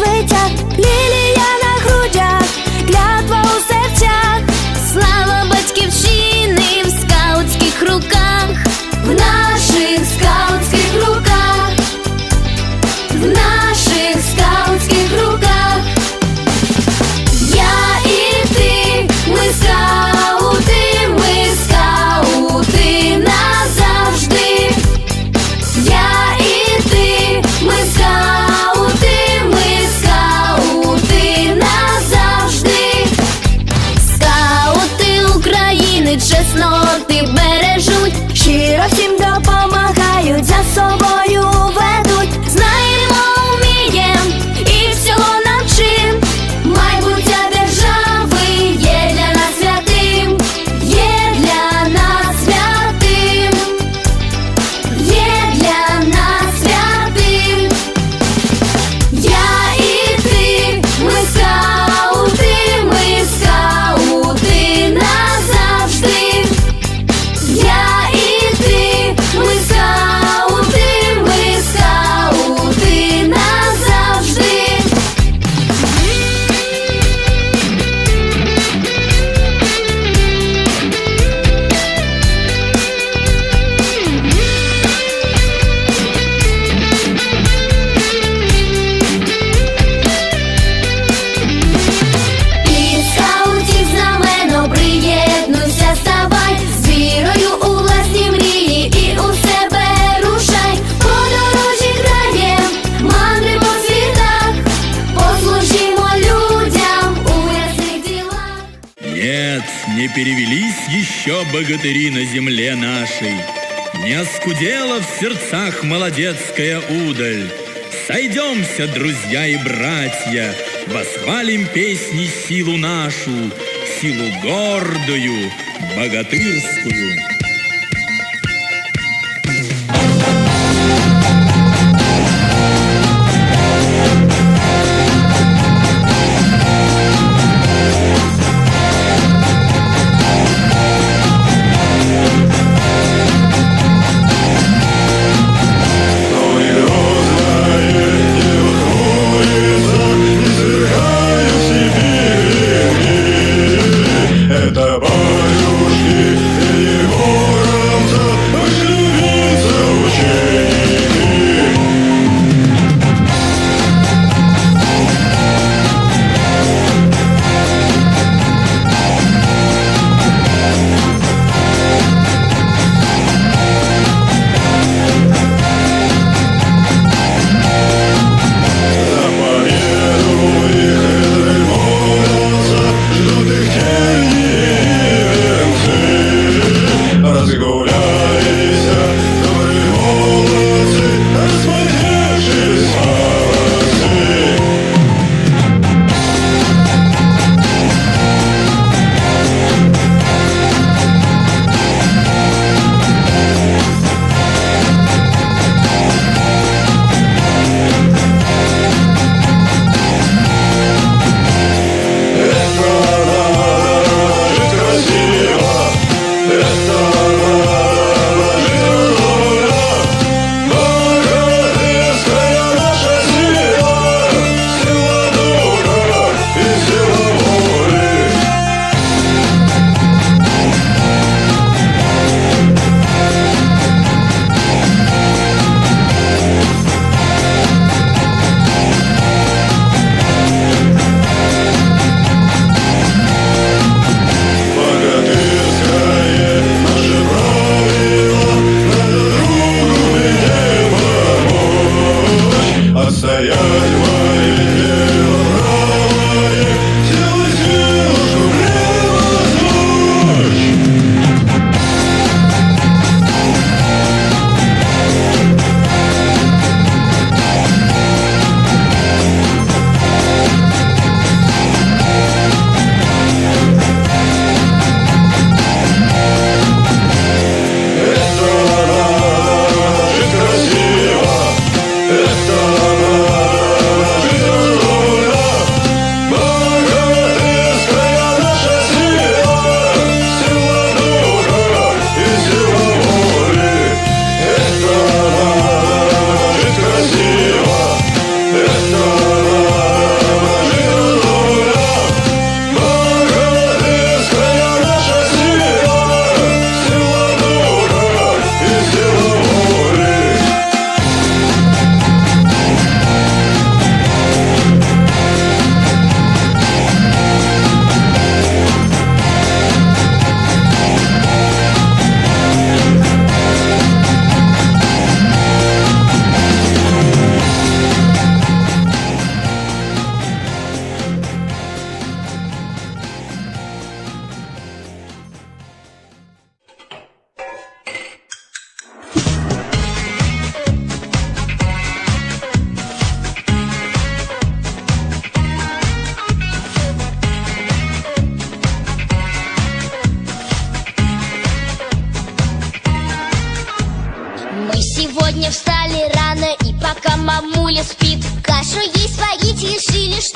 回家 еще богатыри на земле нашей. Не оскудела в сердцах молодецкая удаль. Сойдемся, друзья и братья, восхвалим песни силу нашу, силу гордую, богатырскую. Мы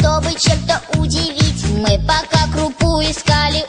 чтобы чем-то удивить. Мы пока крупу искали,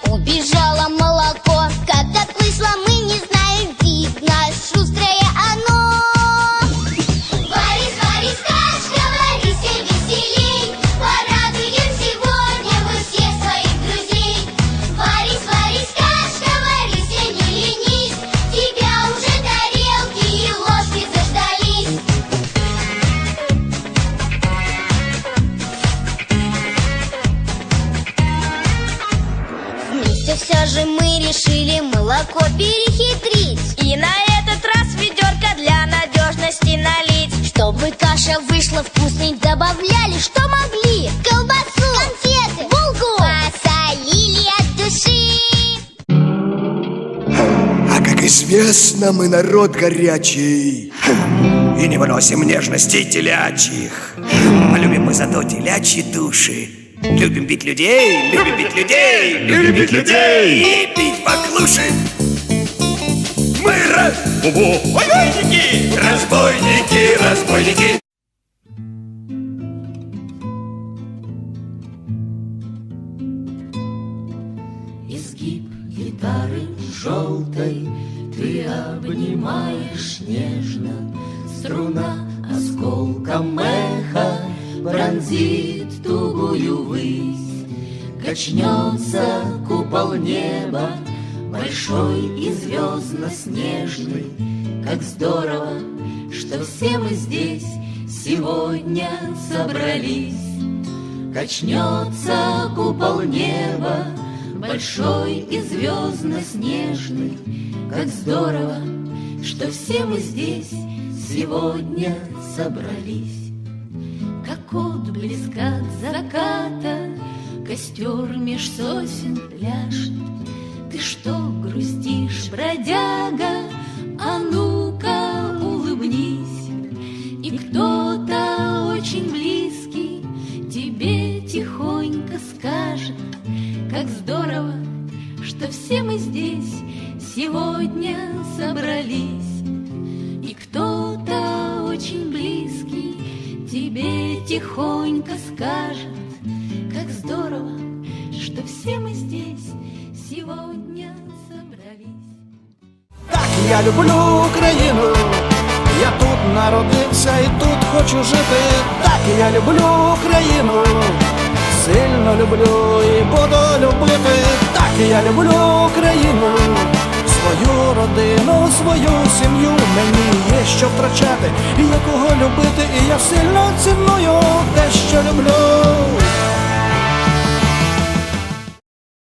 или молоко перехитрить. И на этот раз ведерко для надежности налить. Чтобы каша вышла вкусной, добавляли что могли. Колбасу, конфеты, булку Посолили от души. А как известно, мы народ горячий. И не выносим нежностей телячьих. Мы любим мы зато телячьи души. Любим бить людей, любим бить людей Любим бить людей. И пить поклуши Мы раз... Разбойники! Разбойники, разбойники! Изгиб гитары желтой Ты обнимаешь нежно. Струна осколком эха Пронзит тугую высь. Качнется купол неба Большой и звездно-снежный Как здорово, что все мы здесь Сегодня собрались. Качнется купол неба Большой и звездно-снежный Как здорово, что все мы здесь Сегодня собрались Как отблеск от заката. Костер меж сосен пляшет. Ты что грустишь, бродяга? А ну-ка улыбнись. И кто-то Тебе тихонько скажет Как здорово, что все мы здесь Сегодня собрались Так, я люблю Україну, я тут народився і тут хочу жити. Так, я люблю Україну, сильно люблю і буду любити. Так, я люблю Україну, свою родину, свою сім'ю. Мені є що втрачати, і є кого любити, і я сильно ціную те, що люблю.